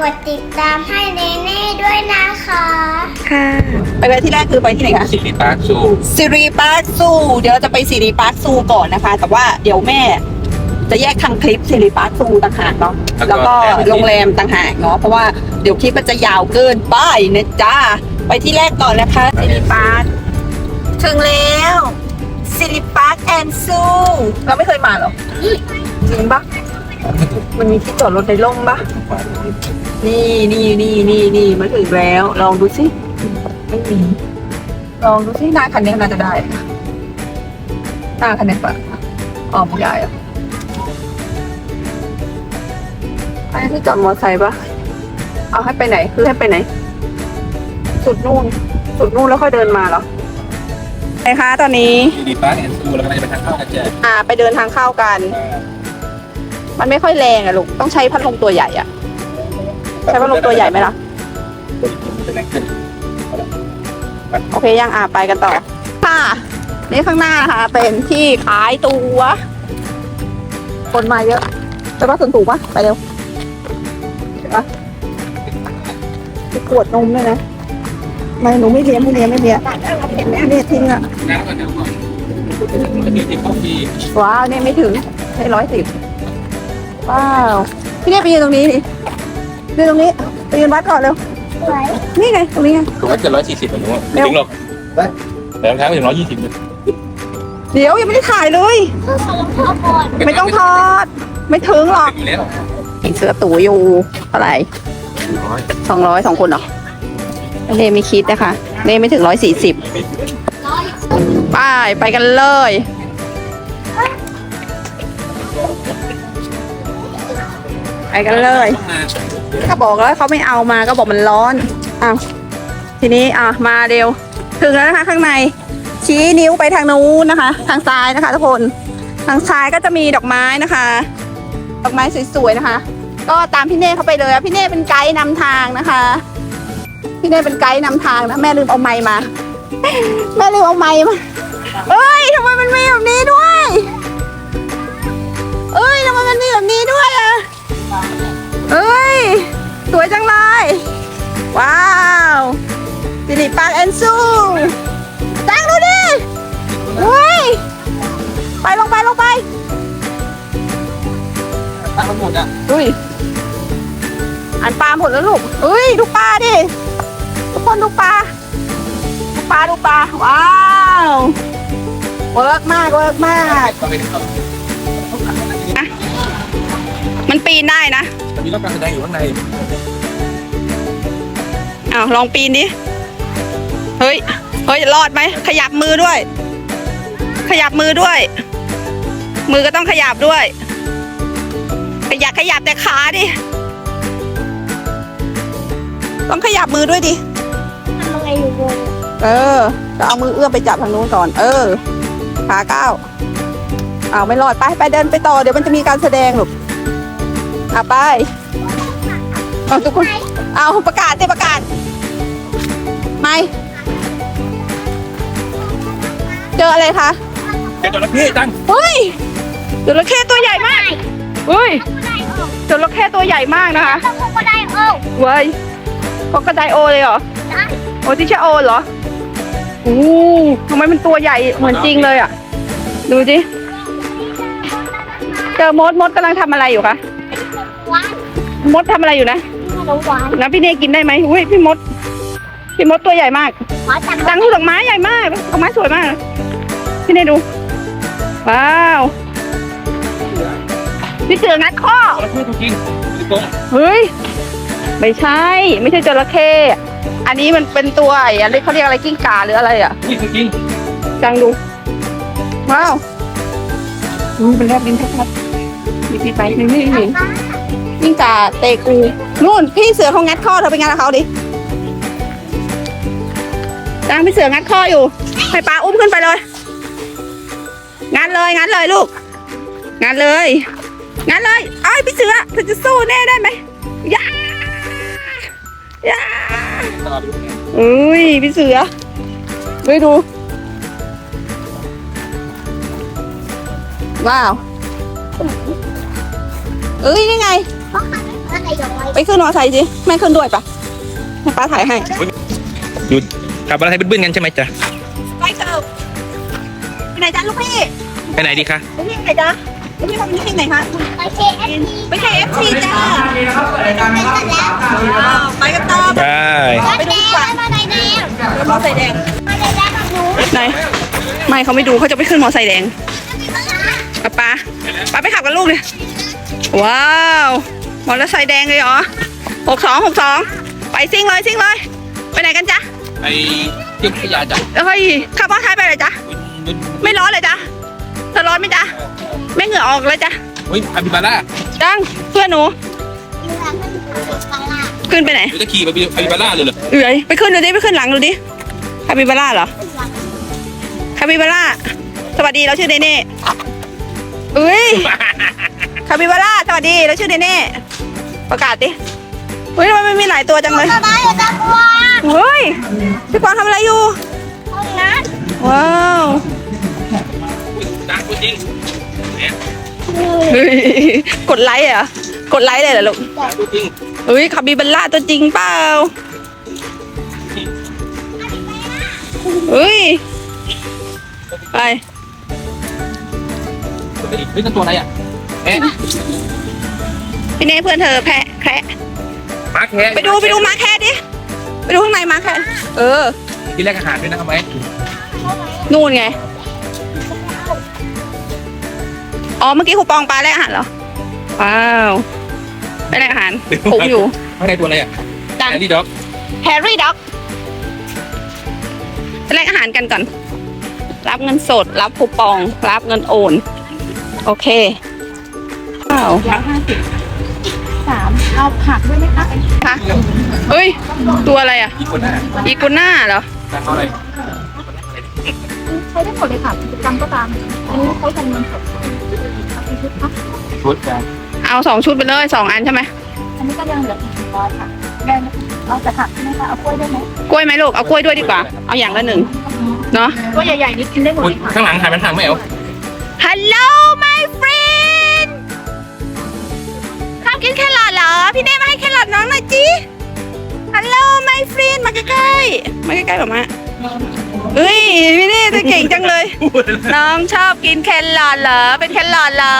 กดติดตามให้เนเน่ด้วยนะคะ ค่ะ ไปไปที่แรกคือไปที่ไหนคะสิริปาร์คซูสิริปาร์คซูเดี๋ยวเราจะไปสิริปาร์คซูก่อนนะคะ แต่ว่าเดี๋ยวแม่ จะแยกทางคลิปสิริปาร์คซูต่างหากเนาะแล้วก็โรงแรมต่างหากเนาะเพราะว่าเดี๋ยวคลิปมันจะยาวเกินไปนะจ้าไปที่แรกก่อนนะคะสิริปาร์คถึงแล้วสิริปาร์คแอนซูเราไม่เคยมาหรอจริงปะ มันมีที่จอดรถในร่มปะนี่นี่นี่นี่นี่มาถึงแล้ว ลองดูสิไม่มีลองดูสิหน้าคันนี้น่าจะได้หน้าคันนี้ปะอ๋อไม่ได้อะอันนี้ที่จอดมอเตอร์ไซค์ปะเอาให้ไปไหน คือให้ไปไหน สุดนู่น สุดนู่นแล้วค่อยเดินมาเหรอไงคะตอนนี้สิริปาร์คแอนด์ซูแล้วก็จะไปทางเข้ากันแจกอ่า ไปเดินทางเข้ากัน มันไม่ค่อยแรงอะลูก ต้องใช้พัดลมตัวใหญ่อะใช้พัดลมตัวใหญ่ไหมล่ะเป็นแรงขึ้นโอเคยังอ่าไปกันต่อ ค่ะ นี่ข้างหน้านะคะเป็นที่ขายตัว คนมาเยอะไปว่าส่วนถูกปะไปเร็วเห็นปะไปขวดนมด้วยนะไม่หนูไม่เลี้ยงไม่เลี้ยงไม่เลี้ยงเนี่ยทิ้งอะงั้นก็เดี๋ยวก่อนจะมีที่เข้าฟรีว้าวเนี่ยไม่ถึงให้ร้อยสิบ ว้าวพี่เนี่ยไปยืนตรงนี้ดิยืนตรงนี้ไปยืนวัดก่อนเร็วสวยนี่ไงตรงนี้ไง ถูกว่าเกินร้อยสี่สิบหนูไม่ถึงหรอกแต่รองเท้าไม่ถึงร้อยยี่สิบเลยเดี๋ยวยังไม่ได้ถ่ายเลย เพื่อขอรองเท้าก่อนไม่ต้องทอด ไม่ถึงหรอกอยู่แล้วเสื้อตู่อยู่เท่าไหร่ร้อยสองร้อยสองคนเหรอเน่ไม่คิดนะคะเน่ไม่ถึงร้อยสี่สิบไปไปกันเลยไกันเลย ก็บอกแล้วเขาไม่เอามาก็บอกมันร้อนอ้าวทีนี้อะมาเร็ว ถึงแล้วนะคะ ข้างใน ชี้นิ้วไปทางนู้นนะคะ ทางซ้ายนะคะทุกคน ทางซ้ายก็จะมีดอกไม้นะคะ ดอกไม้สวยๆนะคะ ก็ตามพี่เน่เข้าไปเลยพี่เน่เป็นไกด์นำทางนะคะ พี่เน่เป็นไกด์นำทางนะแม่ลืมเอาไม้มา แม่ลืมเอาไม้มาเอ้ยทำไมมันมีแบบนี้ด้วย เอ้ยทำไมมันมีแบบนี้ด้วยอะ เอ้ย สวยจังเลย ว้าวสิริปาร์คแอนซูตั้งดูดิเฮ้ย ไปลงไปลงไปตั้งทั้งหมดอะอุ้ยอันปลาหมดแล้วลูกอุ้ย ดูปลาดิ ทุกคนดูปลา ดูปลาดูปลา ว้าว เวิร์กมาก เวิร์กมากก็ไม่ถึงหรอกมันปีนได้นะมีรอบการแสดงอยู่ข้างในอ้าวลองปีนดิ เฮ้ย เฮ้ย รอดไหม ขยับมือด้วย ขยับมือด้วย มือก็ต้องขยับด้วย ขยับขยับแต่ขาดิ ต้องขยับมือด้วยดิ ทำยังไงอยู่บนเออจะเอามือเอื้อมไปจับทางนู้นก่อน เออ ขาก้าวเอาไม่รอดไปไปเดินไปต่อ เดี๋ยวมันจะมีการแสดงหรอกเอาไปเอาทุกคน เอาประกาศสิประกาศ ไม่ เจออะไรคะ เจ้าจระเข้ตั้งเฮ้ยจระเข้ตัวใหญ่มากเฮ้ยก็ได้ออกจระเข้ตัวใหญ่มากนะคะต้องก็ได้ออกเว้ยก็กระไดโอเลยเหรอได้โอทิชโอเหรออู้ทำไมมันตัวใหญ่เหมือนจริงเลยอะ ดูสิเจอมดมดกำลังทำอะไรอยู่คะ หวานมดทำอะไรอยู่นะน้องหวานนะพี่เนยกินได้ไหมอุ้ยพี่มด พี่มดตัวใหญ่มากหวานจังดังลูกดอกไม้ใหญ่มากดอกไม้สวยมาก พี่เนยดู ว้าวพี่เสืองัดข้อจระเข้ตัวจริงจริงตรงเฮ้ย ไม่ใช่ ไม่ใช่จระเข้อันนี้มันเป็นตัวไอ้อะไรเขาเรียกอะไรกิ้งก่าหรืออะไรอะนี่จริงจังดู ว้าวดูเป็นแลบลิ้นชัดๆมีพี่ไปนี่นี่นี่ กิ้งก่าเตกู นู่น พี่เสือเขางัดข้อเธอไปงัดกับเขาดิจังพี่เสืองัดข้ออยู่ ให้ปลาอุ้มขึ้นไปเลย งัดเลยงัดเลยลูก งัดเลย งัดเลยไอ้ยพี่เสือเธอจะสู้แน่ได้ไหมย่าย่าๆตลอดอยู่เนี่ยอุ้ยพี่เสือไปดู ว้าว เอ้ยนี่ไงไง ไรไปขึ้นมอไซค์สิแม่ขึ้นด้วยปะให้ป้าถ่ายให้อยู่ขับอะไรให้บึ้นๆกันใช่ไหมจ๊ะไปเถอะไปไหนจ๊ะลูกพี่ไปไหนดีคะไปที่ไหนจ๊ะไปที่ทำที่ไหนคะไปเคเอฟซีไป KFC จ้าไปเสร็จแล้วอ้าวไปกันต่อไปรถแดงมาไดแดงรถมอไซค์แดงมาไดแดงกับหนูไหนไม่เขาไม่ดูเขาจะไปขึ้นมอไซค์แดงป้าป้าป้าไปขับกับลูกเลยว้าว มอเตอร์ไซค์แดงเลยเหรอหกสองหกสองไปซิ่งเลยซิ่งเลย ไปไหนกันจ๊ะไปเที่ยวพัทยาจ้ะเฮ้ยขับมอเตอร์ไซค์ไปเลยจ๊ะไม่ร้อนเลยจ๊ะเธอร้อนไหมจ๊ะไม่เหงื่อออกเลยจ๊ะเฮ้ยอาบิบาร่าจังเพื่อนหนูเรือขึ้นทางตลาดขึ้นไปไหนเราจะขี่ไปอาบิบาร่าเลยเหรอเอ้ยไปขึ้นดูดิไปขึ้นหลังดูดิคาปิบาร่าเหรอคาปิบาร่าสวัสดีเราชื่อเนเน่เอ้ย คาปิบาร่าสวัสดีเราชื่อเนเน่ประกาศดิเฮ้ยทำไมมันมีหลายตัวจังเลยสบายอยู่จังหวะเฮ้ยพี่กวางทำอะไรอยู่ห้องน้ำว้าวดังจริงเฮ้ยกดไลค์เหรอกดไลค์เลยเหรอลูกดังจริงเฮ้ยคาปิบาร่าตัวจริงเปล่าเฮ้ยไปเฮ้ยนั่นตัวอะไรอะแอะ พี่เน่เพื่อนเธอแพะแคระมาแค่ไปดูไปดูมาแค่ดิ ไปดูข้างในมาแค่เออที่แรกอาหารด้วยนะทำไหมนู่นไง อ๋อ เมื่อกี้ครูปองปลาแลกอาหารเหรอ ว้าวไปแลกอาหารผมอยู่ ข้างในตัวอะไรอะดังแอนดี้ด็อกแฮร์รี่ด็อกไปแลกอาหารกันก่อน รับเงินสด รับคูปอง รับเงินโอน โอเค ว้าวสามเอาผักด้วยไหมคะค่ะเฮ้ย ตัวอะไรอะ อีกคนหน้าอีกัวน่าเหรอดังเอาอะไรใช้ได้หมดเลยค่ะกิจกรรมก็ตาม อันนี้เขาทำเงินสดเอาไปชุดค่ะชุดจ้ะเอาสองชุดไปเลยสองอันใช่ไหมอันนี้ก็ยังเหลืออีกหนึ่งร้อยค่ะได้ไหมเอาแต่ผักใช่ไหมคะเอากล้วยได้ไหมกล้วยไหมลูกเอากล้วยด้วยดีกว่า เอาอย่างละหนึ่งเนาะ กล้วยใหญ่ๆนี่กินได้หมดอุ๊เลยยค่ะ ข้างหลังหันมันทางไม่เอา Hello my friend อบกินแครอทเหรอ พี่เน่มาให้แครอทน้องหน่อยจิ Hello my friend มาใกล้ๆมาใกล้ๆแบบมาเฮ้ยพี่เน่จะเก่งจังเลย น้องชอบกินแครอทเหรอ เป็นแครอทเหรอ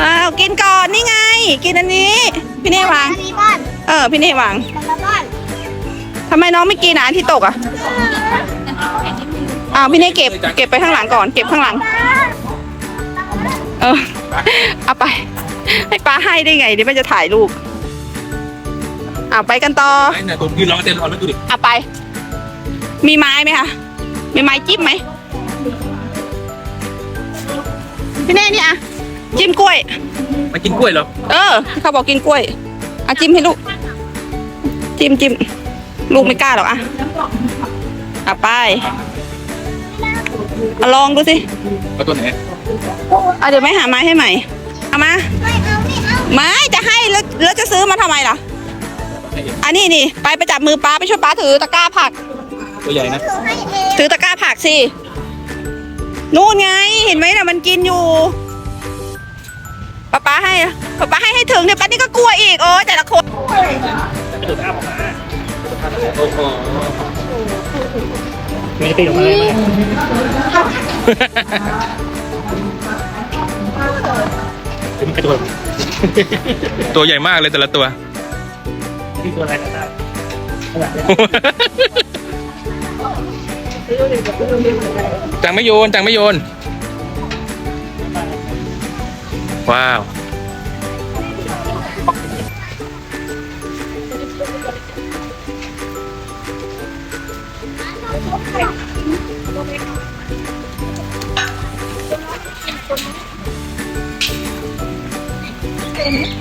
ว้าวกินก่อนนี่ไง กินอันนี้ พี่เน่วาง อันนี้บ้านเออพี่เน่วางคนละบ้านทำไมน้องไม่กินอะอันที่ตกอะอ้าวพี่เน่เก็บเก็บไปข้างหลังก่อน เก็บข้างหลัง เออเอาไป ให้ป้าให้ได้ไงเดี๋ยวมันจะถ่ายรูปอ่าไปกันต่อไอ้เนี่ยตัวยืนรอเต้นรอแล้วดูดิเอาไป มีไม้ไหมคะมีไม้จิ้มไหมพี่เน่นี่อะจิ้มกล้วย มากินกล้วยเหรอเออ เขาบอกกินกล้วยอะจิ้มให้ลูก จิ้มจิ้มลูกไม่กล้าหรอกอะอะไปอะลองดูสิเอาตัวไหนอะเดี๋ยวไม่หาไม้ให้ใหม่ เอามาไม่เอาไม่เอาไม้จะให้แล้วแล้วจะซื้อมาทำไมล่ะ อันนี้นี่ไปไปจับมือป้าไปช่วยป้าถือตะกร้าผัก ตัวใหญ่นะคือให้เองถือตะกร้าผักสิ นู่นไงเห็นไหมน่ะมันกินอยู่ป้าป้าให้ป้าป้าให้ให้ถึงเดี๋ยวป้านี่ก็กลัวอีกโอ้ยแต่ละคนโอ้โหไม่ได้ออกมาเลย ตัวใหญ่มากเลยแต่ละตัว ที่ตัวอะไรก็ได้จังไม่โยนจังไม่โยน ว้าว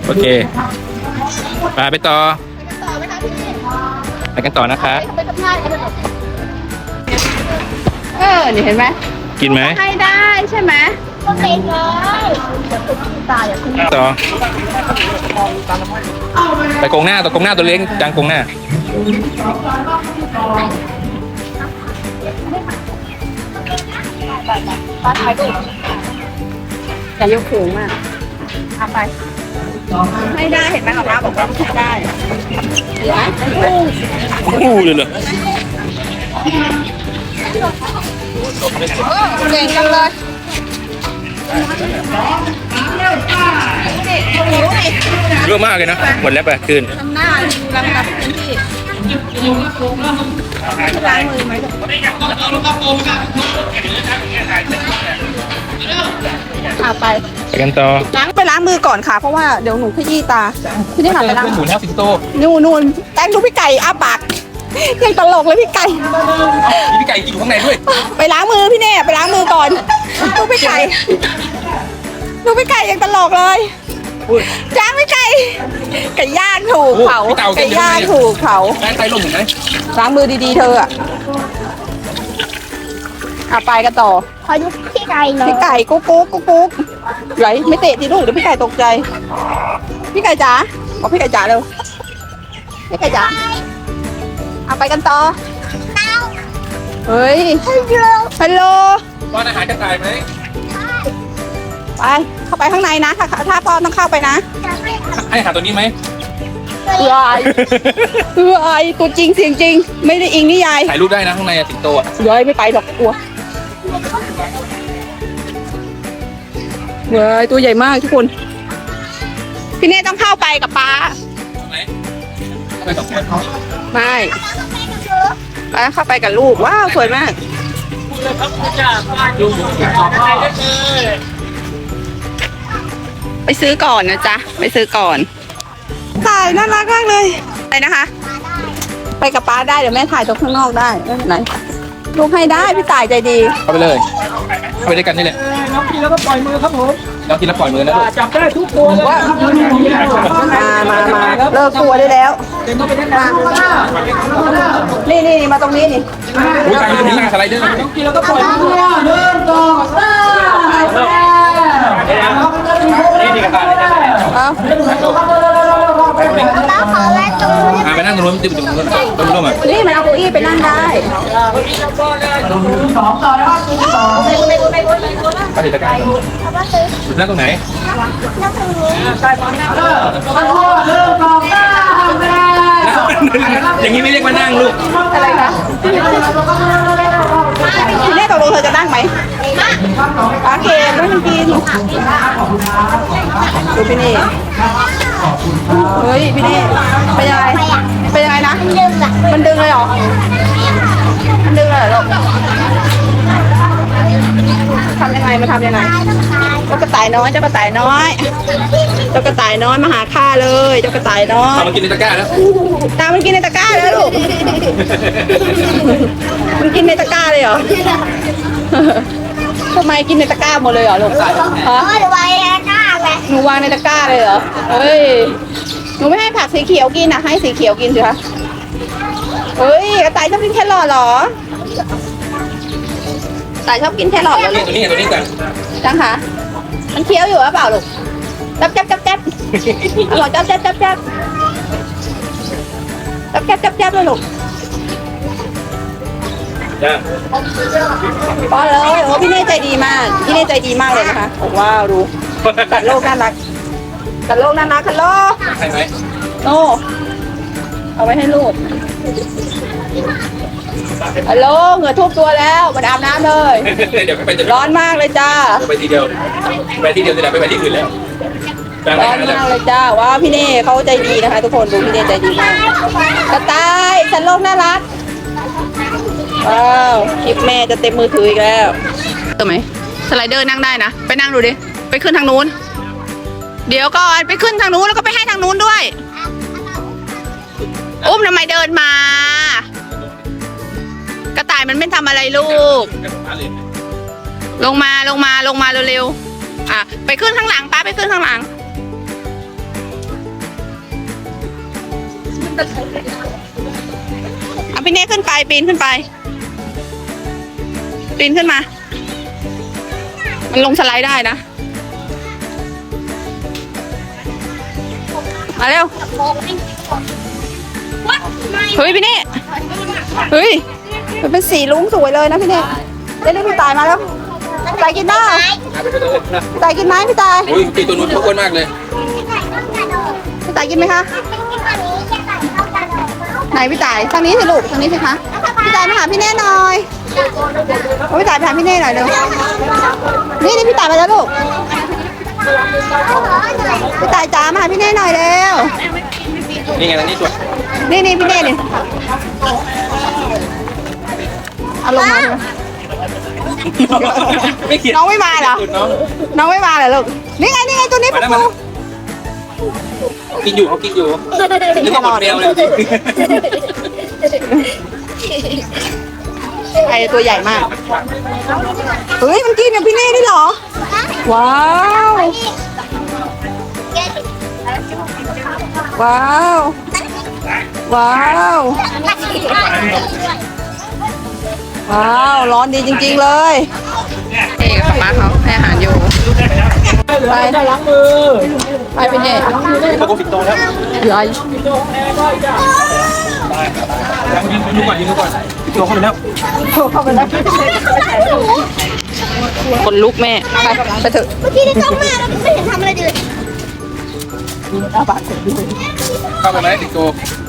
โอเคไปไปต่อต่อไหมคะพี่ไปกันต่อนะคะไปทำงานกันเลยเออนี่เห็นไหมกินไหมให้ได้ใช่ไหมก็เป็นเลยอย่าคุณตายอย่าคุณต่อไปกงหน้าตัวกงหน้าตัวเล็กจังกงหน้าป้าถ่ายรูปอย่ายกสูงมากเอาไป ไม่ได้เห็นไหมหรอคะบอกว่าไม่ได้เห็นไหมเห็นไหมอู้เลยเหรอเก่งจังเลยเยอะมากเลยนะหมดแล้วไปคืนทำหน้าดูรังรับพื้นที่ ล้างมือไหมอะไปไปกันต่อล้างไปล้างมือก่อนค่ะ เพราะว่าเดี๋ยวหนูขยี้ตาพี่นี่หันไปล้างหมุนแล้วสิงโตนู่นนู่นแตงดูพี่ไก่อ้าปากยังตลกเลยพี่ไก่มีพี่ไก่กินอยู่ข้างในด้วย ไปล้างมือพี่เน่ไปล้างมือก่อนดูพี่ไก่ดูพี่ไก่ยังตลกเลย ล้างพี่ไก่ไก่ย่างถูกเผาไก่ย่างถูกเผาได้ใครลงเห็นไหมล้างมือดีๆเธออะอะไปกันต่อขอดูพี่ไก่หน่อยพี่ไก่กุ๊กกุ๊กกุ๊กกุ๊กไหลไม่เตะทีลูกเดี๋ยวพี่ไก่ตกใจ พี่ไก่จ๋าบอกพี่ไก่จ๋าเร็วพี่ไก่จ๋าเอาไปกันต่อเฮ้ยฮัลโหลป้อนอาหารจะตายไหม ไป เข้าไปข้างในนะ ถ้าถ้าพ่อต้องเข้าไปนะให้อาหารตัวนี้ไหมวายวายตัวจริงเสียงจริง ไม่ได้อิงนิยายถ่ายรูปได้นะข้างในอะสิงโตอะเดี๋ยวไม่ไปหรอกกลัวเว้ยตัวใหญ่มากทุกคน พี่เน่ต้องเข้าไปกับป้าตรงไหนไปสองคนไม่ป้าเข้าไปกับลูกว้าวสวยมาก ไปซื้อก่อนนะจ๊ะ ไปซื้อก่อนถ่ายน่ารักมากเลยไปนะคะ ไปกับป้าได้เดี๋ยวแม่ถ่ายตรงข้างนอกได้ไม่เป็นไรลูกให้ได้พี่ต่ายใจดีเข้าไปเลยเข้าไปด้วยกันนี่แหละน้องกินแล้วก็ปล่อยมือครับผมเรากินแล้วปล่อยมือนะลูกจับได้ทุกตัวเลยครับมามามาเลิกกลัวได้แล้วเต็มเข้าไปได้นานนี่นี่นี่มาตรงนี้นี่อุ้ยกลายเป็นหน้าสไลเดอร์น้องกินแล้วก็ปล่อยมือเดินต่อนี่ดีกับการ เอาแล้วขอแวะตรงนี้อ่าไปนั่งตรงนู้นติดตรงนู้นตรงนู้นอะนี่มันเอาเก้าอี้ไปนั่งได้สองต่อแล้วสองไปติดตะการนั่งตรงไหนใช่ตอนนี้เริ่มเริ่มต่อหน้าแม่อย่างนี้ไม่เรียกว่านั่งลูกอะไรคะ พี่เน่ตกลงเธอจะนั่งไหมปลาเค็มไม่มันกินดูพี่นี่เฮ้ยพี่นี่เป็นยังไงเป็นยังไงนะมละมันดึงเลยเหรอ มันดึงเลยเหรอลูกทำยังไงมาทำยังไง เจ้ากระต่ายน้อยเจ้ากระต่ายน้อยเจ้ากระต่ายน้อยมาหาข้าเลยเจ้ากระต่ายน้อยเอามากินในตะกร้าแล้วตามมันกินในตะกร้าเลยลูกมันกินในตะกร้าเลยเหรอทำไมกินในตะกร้าหมดเลยเหรอลูกฮะโอ้ยไว้หน้าไปหนูวางในตะกร้าเลยเหรอเฮ้ยหนูไม่ให้ผักสีเขียวกินนะให้สีเขียวกินสิคะเฮ้ยกระต่ายชอบกินแครอทเหรอกระต่ายชอบกินแครอทเหรอลูกตัวนี้ตัวนี้กันจังคะ มันเคี้ยวอยู่หรือเปล่าลูกจับจับจับจับอร่อยจับจับจับจับจับจับจับจับเลยลูกจ้าพอเลยโอ้พี่เน่ใจดีมาก พี่เน่ใจดีมากเลยนะคะโอ้ว้าวดูตัดโลกน่ารักตัดโลกน่ารักคันโลกใช่ไหมโน่เอาไว้ให้ลูก ฮัลโหลเหงื่อทุบตัวแล้วมาอาบน้ำเลย เดี๋ยวไปจะร้อนมากเลยจ้าไปทีเดียวไปทีเดียวจะได้ไปไปที่อื่นแล้วจ้าร้อนมากเลยจ้าว้าวพี่เน่เขาใจดีนะคะ ทุกคนดูพี่เน่ใจดีมากกระต่ายสันโลกน่ารักว้าวคลิปแม่จะเต็มมือถืออีกแล้วเจอไหมสไลเดอร์นั่งได้นะไปนั่งดูดิไปขึ้นทางนู้น เดี๋ยวก่อนไปขึ้นทางนู้นแล้วก็ไปให้ทางนู้นด้วย อุ้มทำไมเดินมา กระต่ายมันไม่ทำอะไรลูก ลงมาลงมาลงมาเร็วๆอะไปขึ้นข้างหลังป้าไปขึ้นข้างหลัง เอาพี่เน่ขึ้นไปปีนขึ้นไป ปีนขึ้นมา มันลงสไลด์ได้นะ มาเร็ว เฮ้ยพี่เน่เฮ้ย มันเป็นสีลุ้งสวยเลยนะพี่เน่เดี๋ยวเรียกพี่ตายมาแล้วพี่ตายกินได้พี่ตายกินไหมพี่ตายอุ้ยตีตัวนู้นเขาอ้วนมากเลยตายกินไหมคะไหนพี่ต่ายทางนี้สิลูกทางนี้สิคะพี่ต่ายมาหาพี่เน่หน่อยเอาพี่ต่ายไปหาพี่เน่หน่อยเร็วนี่นี่พี่ต่ายมาแล้วลูกพี่ต่ายจ๋ามาหาพี่เน่หน่อยเร็วนี่ไงตรงนี้ตัวนี่นี่พี่เน่นี่ เอาลงมาเลยไม่เขียนน้องไม่มาเหรอ น้องน้องไม่มาเหรอลูก นี่ไงนี่ไงตัวนี้มาปุ๊แล้วบมาแล้วกินอยู่เขากินอยู่นึกว่าหมดแมวเลยไอตัวใหญ่มาก เฮ้ยมันกินกับพี่เน่ได้เหรอ ว้าว ว้าว ว้าว ว้าวร้อนดีจริง ๆเลยเอกกับป้าเขาให้อาหารอยู่ ไปล้างมือ ไปพี่เน่เขาก็ฟิตโตแล้วเดี๋ยวยืนยืนก่อนยืนก่อนฟิตโตเข้าไปแล้วคนลุกแม่ ไปไปเถอะเมื่อกี้ได้เข้ามาแล้วไม่เห็นทำอะไรเลยเข้าไปไหมฟิตโต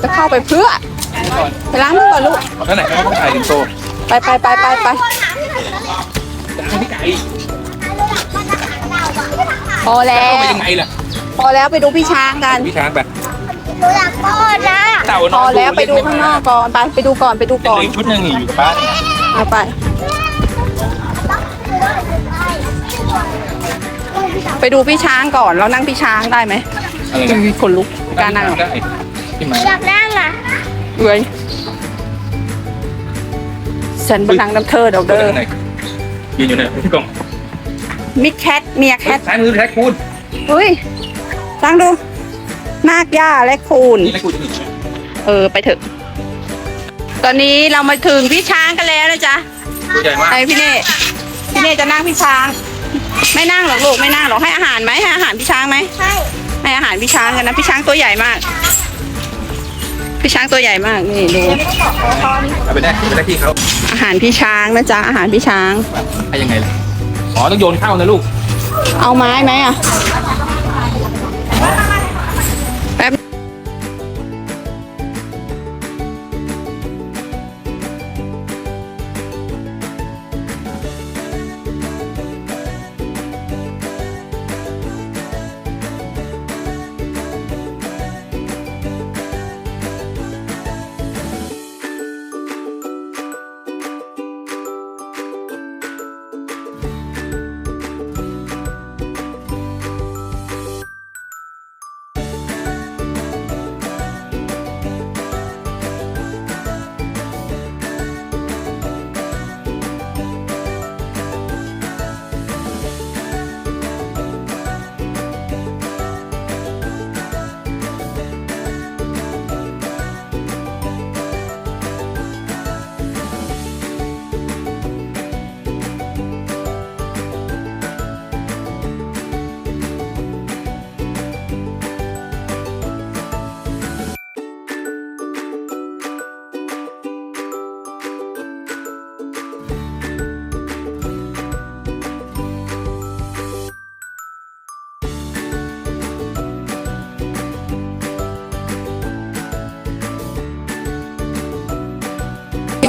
จะเข้าไปเพื่อ ไปล้างมือก่อนลูกนั่นไหนเขาต้องถ่ายฟิตโต ไปไปไปไปไปจะให้พี่ไก่พอแล้เข้าว ไปยังไงล่ะพอแล้วไปดูพี่ช้างกัน พี่ช้างแบบหนูอยากป้อนนะเต่าพอแล้วไปดูข้างนอกก่อน ไปไปดูก่อนไปดูก่อนเหลือชุดหนึ่งอยู่กับป้าเอาไป ไปดูพี่ช้างก่อนเรานั่งพี่ช้างได้ไหมอะไรจะนะมีคนลุกกล้ารนั่งเหรอได้ที่หมานูอยากนั่งอะเว้ย ฉันบนนังน้ำเธอเดอกเดิเด้นอไหนยืนอยู่เนี่ยพี่กล่องมิดแคทเมียแคทซ้ายมือแท็กคูณเฮ้ยตั้งดูนาคย่าและคูณนี่แท็กคูณจะหนีเออไปเถอะ ตอนนี้เรามาถึงพี่ช้างกันแล้วนะจ๊ะตัวใหญ่มากไอพี่เน่พี่เน่จะนั่งพี่ช้าง ไม่นั่งหรอกลูกไม่นั่งหรอกให้อาหารไหมให้อาหารพี่ช้างไหมใช่ให้อาหารพี่ช้างกันนะพี่ช้างตัวใหญ่มาก พี่ช้างตัวใหญ่มากนี่ดูเอาไปได้ไปได้ที่เขาอา หารพี่ช้างนะจ๊ะอาหารพี่ช้างให้ยังไงล่ะอ๋อต้องโยนเข้านะลูก เอาไม้ไหมอะ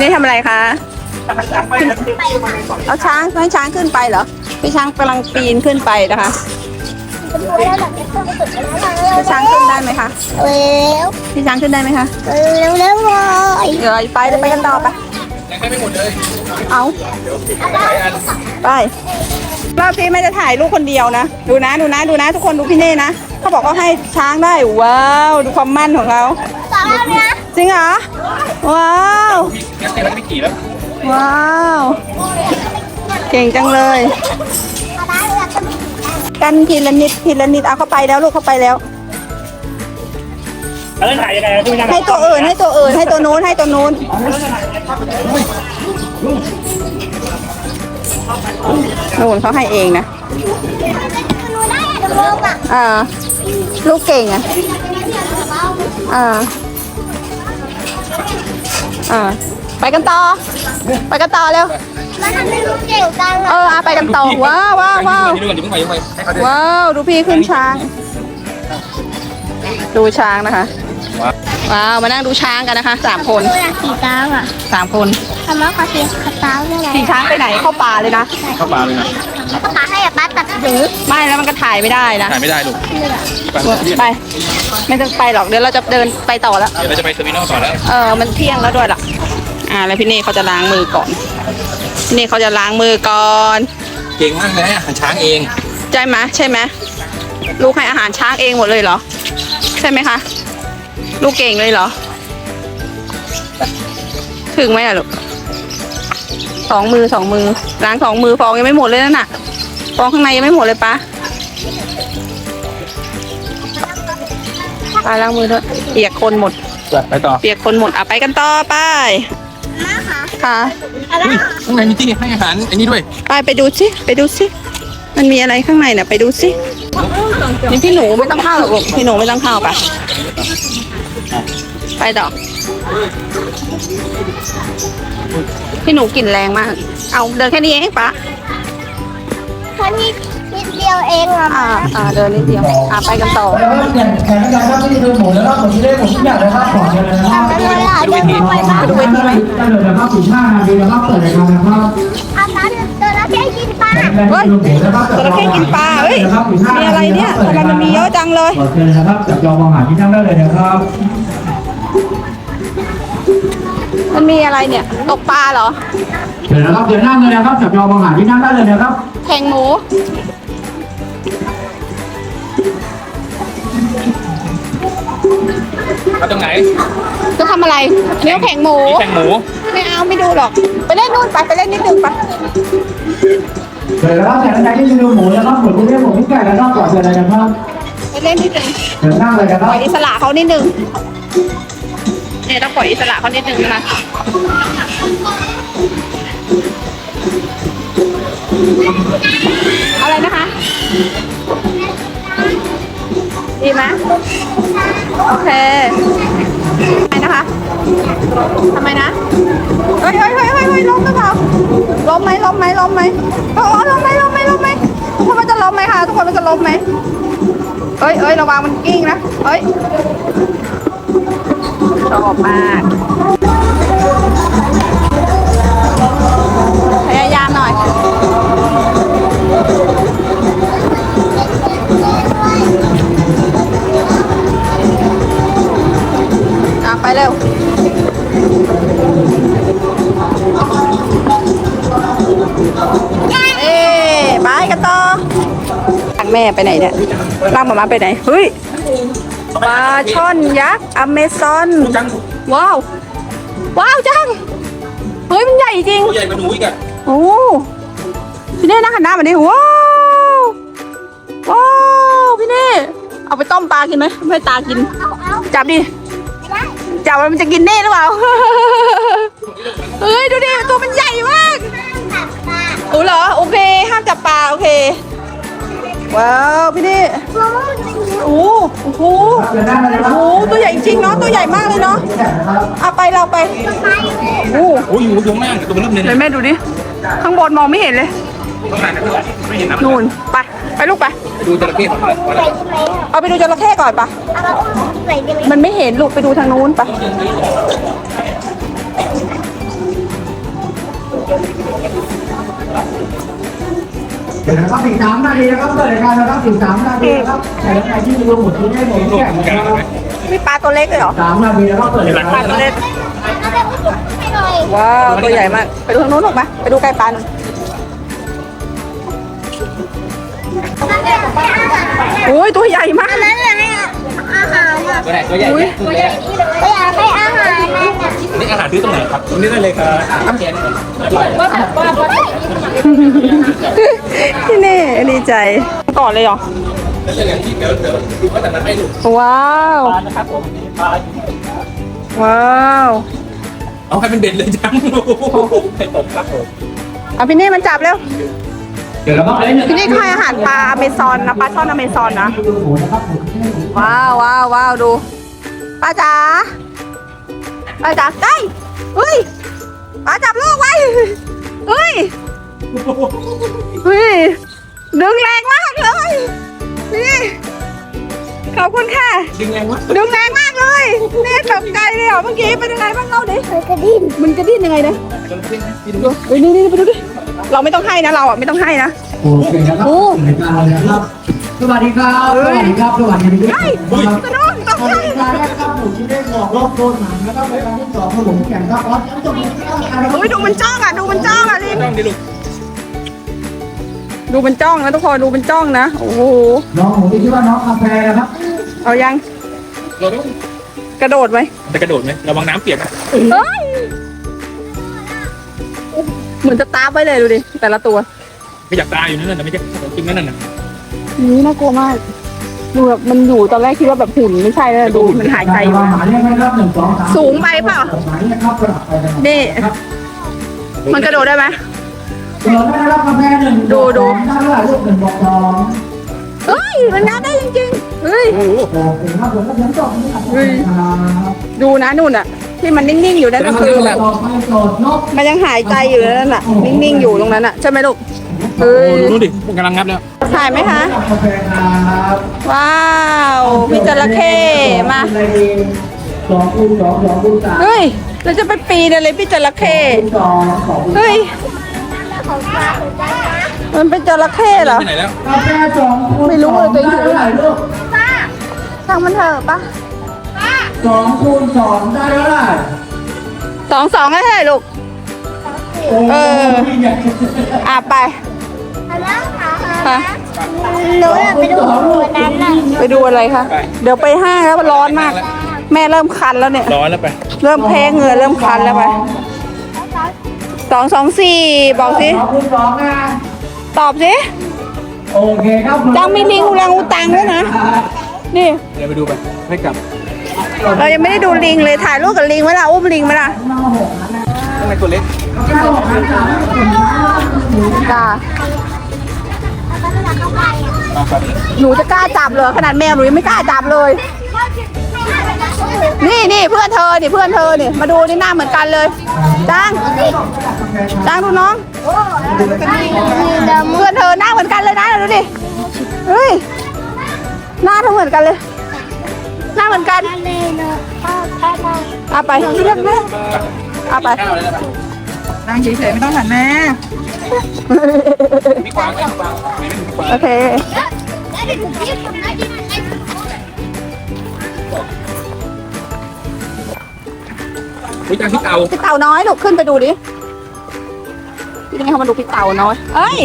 พี่เน่ทำอะไรคะ เอาช้างให้ช้างขึ้นไปเหรอ พี่ช้างกำลังปีนขึ้นไปนะคะเป็นตัวแล้วแบบไม่ต้องไปตึกแล้วพี่ช้างขึ้นได้ไหมคะ เร็วพี่ช้างขึ้นได้ไหมคะ เร็วเร็วเลยเดี๋ยวไปเดี๋ยวไปกันต่อไปยังให้ไม่หมดเลยเอาหลายอันไป รอบนี้ไม่จะถ่ายรูปคนเดียวนะ ดูนะดูนะดูนะ ทุกคนดูพี่เน่นะ เขาบอกเขาให้ช้างได้ว้าว ดูความมั่นของเขาสองแล้วนะจริงเหรอ ว้าวพี่ งั้นแกไม่ขี่แล้วว้าว เก่งจังเลยอะไรอยากจะกันทีละนิดทีละนิดเอาเข้าไปแล้วลูกเข้าไปแล้วแล้วถ่ายยังไงพี่นะให้ตัวอื่นให้ตัวอื่นให้ตัวนู้นให้ตัวนู้น นู่นเขาให้เองนะหนูได้อะเดี๋ยวลงอะอ่าลูกเก่งอะอ่าอ่า ไปกันต่อ ไปกันต่อเร็วมันทำให้ลูกเก่งจังเออะอเอาไปกันต่อ ว้าวว้าวว้าวยืนก่อนยืนก่อนยืนก่อนให้เขาเดินว้าวดูพี่ขึ้นช้าง ดูช้างนะคะ ว้าวมานั่งดูช้างกันนะคะสามคนตัวอยากขี่ช้างอะสามคนทำไมเขาขี่ช้างได้ไงขี่ช้างไปไหนเข้าป่าเลยนะ เข้าปลาเลยนะก็ขาให้ป้าตัดหรือไม่แล้วมันก็ถ่ายไม่ได้นะถ่ายไม่ได้ลูกไปไม่ต้องไปหรอกเดี๋ยวเราจะเดินไปต่อแล้วเดี๋ยวเราจะไปเทอร์มินอลต่อแล้ว เออมันเที่ยงแล้วด้วยล่ะ อ่าแล้วพี่เน่เขาจะล้างมือก่อนพี่เน่เขาจะล้างมือก่อนเก่งมากเลยอาหารช้างเองใช่ไหมใช่ไหมลูกให้อาหารช้างเองหมดเลยเหรอ ใช่ไหมคะ ลูกเก่งเลยเหรอ ถึงไหมอะลูกสองมือสองมือล้างสองมือฟองยังไม่หมดเลยนั่นน่ะฟองข้างในยังไม่หมดเลยปะปาล้างมือด้วยเปียกคนหมด ไปต่อ เปียกคนหมดอะไปกันต่อไป มาค่ะค่ะอะไรอุ้ยข้างในมีที่ให้อาหารอันนี้ด้วยไปไปดูสิไปดูสิมันมีอะไรข้างในน่ะไปดูสินี่พี่หนูไม่ต้องเข้าหรอกลูกพี่หนูไม่ต้องเข้าปะไปต่อพี่หนูกลิ่นแรงมาก เอาเดินแค่นี้เองปะแค่นี้ นิดเดียวเองอะอ่าอ่าเดินนิดเดียวอ่าไปกันต่อแล้วก็แข่งแข่งกันครับที่ดูหมูแล้วก็หมูที่ได้หมูทุกอย่างนะครับขอเชิญเลยนะครับทำอะไรล่ะเดินเข้าไปบ้างดูเวทีได้เลยนะครับสี่ห้านาทีนะครับเปิดรายการนะครับอาบน้ำเดินแล้วแค่กินปลาเฮ้ยจระเข้กินปลาเฮ้ยมีอะไรเนี่ยทำไมมันมีเยอะจังเลยขอเชิญนะครับจับจองมองหาที่นั่งได้เลยนะครับมันมีอะไรเนี่ยตกปลาเหรอเดี๋ยวนะครับเดี๋ยวนั่งเลยนะครับจับจองมองหาที่นั่งได้เลยนะครับแข่งหมู มาตรงไหนจะทำอะไรเลี้ยวแข่งหมูมีแข่งหมูไม่เอาไม่ดูหรอก ไปเล่นนู่นไปไปเล่นนิดนึงไปเดี๋ยวนะครับแข่งกันที่ดูหมูนะครับหมูที่ได้หมูทุกอย่างแล้วก็ขอเชิญเลยนะครับไปเล่นนิดนึงเดี๋ยวนั่งเลยนะคปรับล่อยอิสระเขานิดนึงเนี่ยต้องปล่อยอิสระเขานิดนึงนะคะอะไรนะ ไหมล้มไหมโอ้ล้มไหมล้มไหมล้มไหมทุกคนมันจะล้มไหมคะทุกคนมันจะล้มไหมเอ้ยเอ้ยระวังมันกิ้งนะเอ้ยชอบมาก เอ๊ไปกันต่อทางแม่ไปไหนเนี่ยลากหมามาไปไหน เฮ้ยปลาช่อนยักษ์อเมซอน ว้าว ว้าวจัง เฮ้ย มันใหญ่จริงตัวใหญ่กว่าหนูอีกอะโอ้พี่เน่นั่งหันหน้ามาดิว้าวว้าวพี่เน่เอาไปต้มปลากินไหมไม่ให้ตากิน จับดิจับแล้วมันจะกินเน่หรือเปล่า เฮ้ย ดูดิ ตัวมันใหญ่มาก โอ้เหรอ โอเค ห้ามจับปลาโอเค ว้าวพี่เน่โอ้โอ้โหเดี๋ยวนั่งเลยนะคโอ้รับโหตัวใหญ่จริงเนาะตัวใหญ่มากเลยเนาะแข่งนะครับเอาไปเราไปโอ้โอ้ยอยู่ตรงหน้าตัวมันเริ่มเลยไหนนะแม่ดูดิข้างบนมองไม่เห็นเลยตรงไหนนะไม่เห็นนะนู่นไปไปลูกไปไปดูจระเข้ก่อนเลยเอาไปดูจระเข้ก่อนปะเอาใส่ไปเลยมันไม่เห็นลูกไปดูทางนู้นปะเดี๋ยวนะครับสี่สามนาทีนะครับเปิดรายการนะครับสี่สามนาทีนะครับแข่งกันที่ดูหมูที่ได้หมูทุกอย่างนะครับมีปลาตัวเล็กเลยเหรอสามนาทีนะครับเปิดรายการปลาตัวเล็กเอาไปอุ้มให้หน่อยว้าว ตัวใหญ่มาก ไปดูทางนู้นลูกปะไปดูไก่ปลาหน่อ โอ้ยตัวใหญ่มากนั่นแหละอาหารอะตัวไหนตัวใหญ่อุ๊ยตัวใหญ่ก็อยากให้อาหารนั่นนี่อาหารซื้อตรงไหนครับนี้ได้เลยครับข้ามแขนที่นี่ดีใจก่อนเลยเหรอแล้วอย่างที่เดี๋ยวเดี๋ยวดูว่าแต่นั้นไม่ดูว้าวปลาครับผมปลาว้าวเอาให้เป็นเด่นเลยจังใครตกครับผมเอาพี่เน่มันจับเร็ว เดี๋ยวเราก็เล่นพี่นี่เขาให้อาหารปลาอเมซอนนะปลาช่อนอเมซอนนะ ดูหมูนะครับหมูที่ได้หมูว้าวว้าวว้าวดูป้าจ๋าป้าจ๋าได้เฮ้ยป้าจับลูกไว้เฮ้ยเฮ้ยดึงแรงมากเลยนี่ขอบคุณค่ะ ดึงแรงวะดึงแรงมากเลยแน่ตกใจเลยเหรอเมื่อกี้เป็นยังไงบ้างเล่าดิมันกระดิ้นมันกระดิ้นยังไงนะดู เฮ้ยนี่นี่ไปดูดิ เราไม่ต้องให้นะเราอะไม่ต้องให้นะ โอเคนะครับโอ้รายการเลยนะครับสวัสดีครับสวัสดีครับสวัสดีครับครับกระโดดตกสวัใจสดีครับครับผมที่ได้ออกรอบโดนหนังนะครับรายการที่สองของผมแข่งครับออสยังจบไม่ได้นะครับเฮ้ยดูมันจ้องอะดูมันจ้องอะลินต้องดิลูกดูมันจ้องนะทุกคนดูมันจ้องนะโอ้โหน้องผมที่ชื่อว่าน้องกาแฟนะครับเอายังเราต้องกระโดดไหมจะกระโดดไหมระวังน้ำเปียกนะเฮ้ย เหมือนจะตาไปเลยดูดิ แต่ละตัวไม่อยากตายอยู่นั่นน่ะไม่ใช่จริงนั่นน่ะนี่น่ากลัวมาก ดูแบบมันอยู่ตอนแรกคิดว่าแบบหุ่นไม่ใช่แล้วดูมันหายใจอยู่หมายเลขไหมครับหนึ่งสองสามสูงไปเปล่าหมายเลขครับสลับไปนะครับนี่ มันกระโดดได้ไหมเดี๋ยวได้รับกาแฟหนึ่งดูดูถ้าเท่าไหร่ลูกหนึ่งบอกสองเฮ้ยมันงัดได้จริงๆ เฮ้ยโอ้โหโอเคครับผมก็ยังจบนี่ครับเฮ้ยดูนะนู่นอะ ที่มันนิ่งๆอยู่นั่นก็คือต่อไปโจทย์นกมันยังหายใจอยู่นั่นน่ะ นิ่งๆอยู่ตรงนั้นอะใช่ไหมลูกเฮ้โอ้ยดูดิมันกำลังงับแล้วถ่ายไหมคะกาแฟครับว้าวมีจระเข้มาสองคูณสองสองคูณสามเฮ้ย เราจะไปปีนอะไรพี่จระเข้คูณสองสองคูณเฮ้ยมันเป็นจระเข้เหรอไปไหนแล้วกาแฟสองคูณไม่รู้เลยตัวเองได้เท่าไหร่ลูก ช่างมันเถอะปะสองคูณสองได้เท่าไหร่สองสองให้เท่าไหร่ลูก โอ้เออยใหญ่อะไปค่ะ หนูอยากไปดูวันนั้นน่ะไปดูอะไรคะเดี๋ยวไปห้างแล้วมันร้อนมาก แม่เริ่มคันแล้วเนี่ย ร้อนแล้วไป เริ่มแพ้เหงื่อเริ่มคันแล้วไปสองสองสี่บอกสิ สองคูณสองนะตอบสิโอเคครับจังมีลิงอุรังอุตังด้วยนะ นี่ เดี๋ยวไปดูไปให้กลับเรายังไม่ได้ดูลิงเลยถ่ายรูปกับลิงไหมล่ะอุ้มลิงไหมล่ะทำไมตัวเล็กจ้ามาครับหนูจะกล้าจับเหรอขนาดแมวหนูยังไม่กล้าจับเลย นี่นี่เพื่อนเธอนี่เพื่อนเธอนี่มาดูนี่หน้าเหมือนกันเลยจังจังดูน้องเพื่อนเธอหน้าเหมือนกันเลยนะดูดิเฮ้ย หน้าเธอเหมือนกันเลย หน้าเหมือนกันเลยเนาะพ่อพ่อพ่อเอาไปเรียกแม่เอาไปข้าวเลยนะนั่งเฉยๆไม่ต้องหันแม่มีกวางไหมมีกวางไม่มีกวางโอเคแล้วเดี๋ยวผมจะทำได้ยังไงอุ้ยจางที่เตาพี่เต่าน้อยลูกขึ้นไปดูดิพี่นี่เขามาดูพี่เต่าน้อย เอ้ย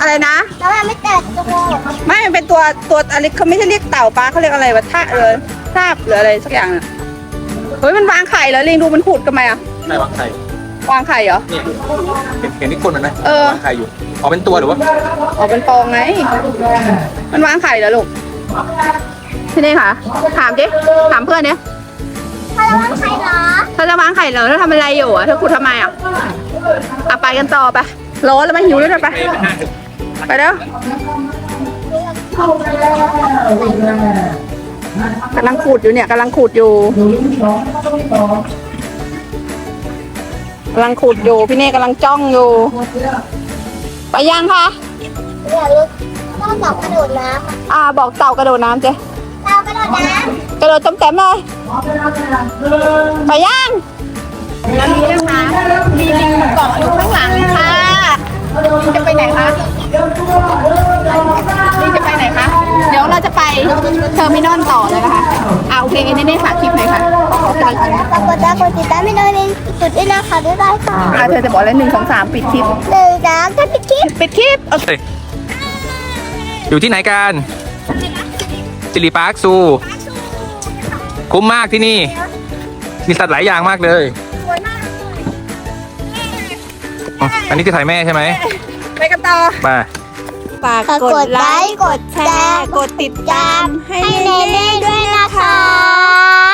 อะไรนะ แล้วมันไม่แตกตัวไม่มันเป็นตัวตัวอะไรเขาไม่ใช่เรียกเต่าปลาเขาเรียกอะไรวะท่าเลยทราบหรืออะไรสักอย่างน่ะเฮ้ยมันวางไข่เหรอลิงดูมันขุดกันไหมอะไหนวางไข่วางไข่เหรอ เนี่ยเห็นเห็นที่คนมันไหมเออ วางไข่อยู่อ๋อเป็นตัวหรือว่าออกเป็นฟองไง มันวางไข่เหรอลูกพี่นี่ค่ะ ถามดิถามเพื่อนเนี่ยถ้าเราไม่ใช่เหรอ เธอจะวางไข่เหรอเธอทำอะไรอยู่อะเธอขุดทำไมอะอะไปกันต่อไป ร้อนแล้วไปหิวแล้วไปไปไปห้างเถอะไปเด้อเข้าไปแล้วโอเคกำลังขุดอยู่เนี่ยกำลังขุดอยู่ดูลูกสองต้องสองกำลังขุดอยู่พี่เน่กำลังจ้องอยู่ ไปยังคะอยากรู้ต้องบอกกระโดดน้ำอะอ่าบอกเต่ากระโดดน้ำเจ๊เรากระโดดน้กระโดดต้มแต้มเลยพร้อมแล้วนะหนึ่งไปยังแล้วนี้นะคะมีลิงเกาะอยู่ข้างหลังค่ะ ลิงจะไปไหนคะลิงจะไปไหนคะ เดี๋ยวเราจะไปเทอร์มินอลต่อเลยนะคะอ่าโอเคเน่เน่ฝากคลิปหน่อยค่ะำฝากกดไลค์กดติดตามไม่น้อยในสุดด้วยนะคะบ๊ายบายค่ะอ่าเธอจะบอกแล้วหนึ่งสองสามปิดคลิปหนึ่งสามถ้าปิดคลิป ปิดคลิป โอเค อยู่ที่ไหนกันจิริปาร์คซู คุ้มมากที่นี่ มีสัตว์หลายอย่างมากเลย อ๋ออันนี้คือถ่ายแม่ใช่ไหมไปกันต่อมาฝากกดไลค์ กดแชร์ กดติดตามให้ให้เนเน่เน่ๆด้วยนะคะ